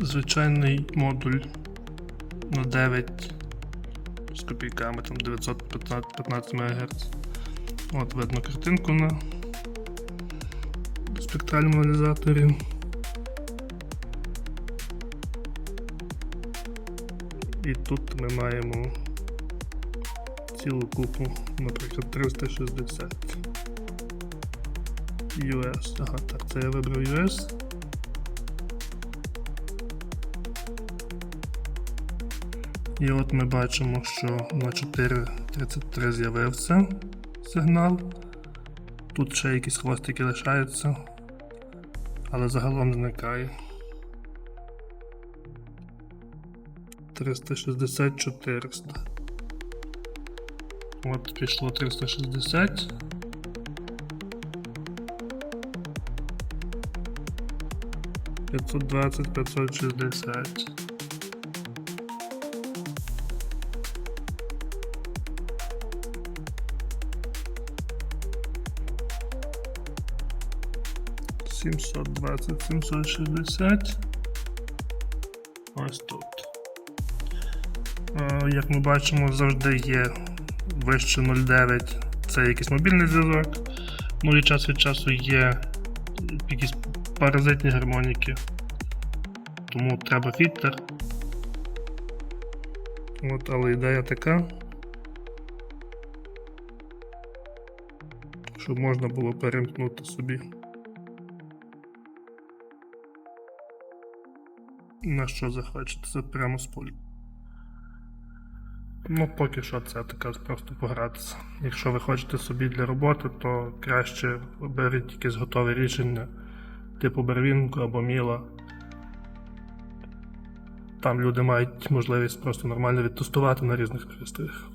звичайний модуль на 9 з копійками, там 915 МГц. От видно картинку на спектральному аналізаторі. І тут ми маємо цілу купу, наприклад, 360 US. Ага, так, це я вибрав US. І от ми бачимо, що на 4.33 з'явився сигнал. Тут ще якісь хвостики лишаються, але загалом зникає. 360 400. От пішло 360. П'ятсот двадцять, п'ятсот шістдесят. Сімсот двадцять, сімсот шістдесят. Ось тут. Е, Як ми бачимо, завжди є вище 0,9 це якийсь мобільний зв'язок. Ну і час від часу є якісь паразитні гармоніки. Тому треба фільтр. От, але ідея така. Щоб можна було перемкнути собі. На що захочете, це прямо з полі. Ну, поки що це така просто погратися. Якщо ви хочете собі для роботи, то краще беріть якесь готове рішення, типу Барвінку або Міла. Там люди мають можливість просто нормально відтестувати на різних пристроях.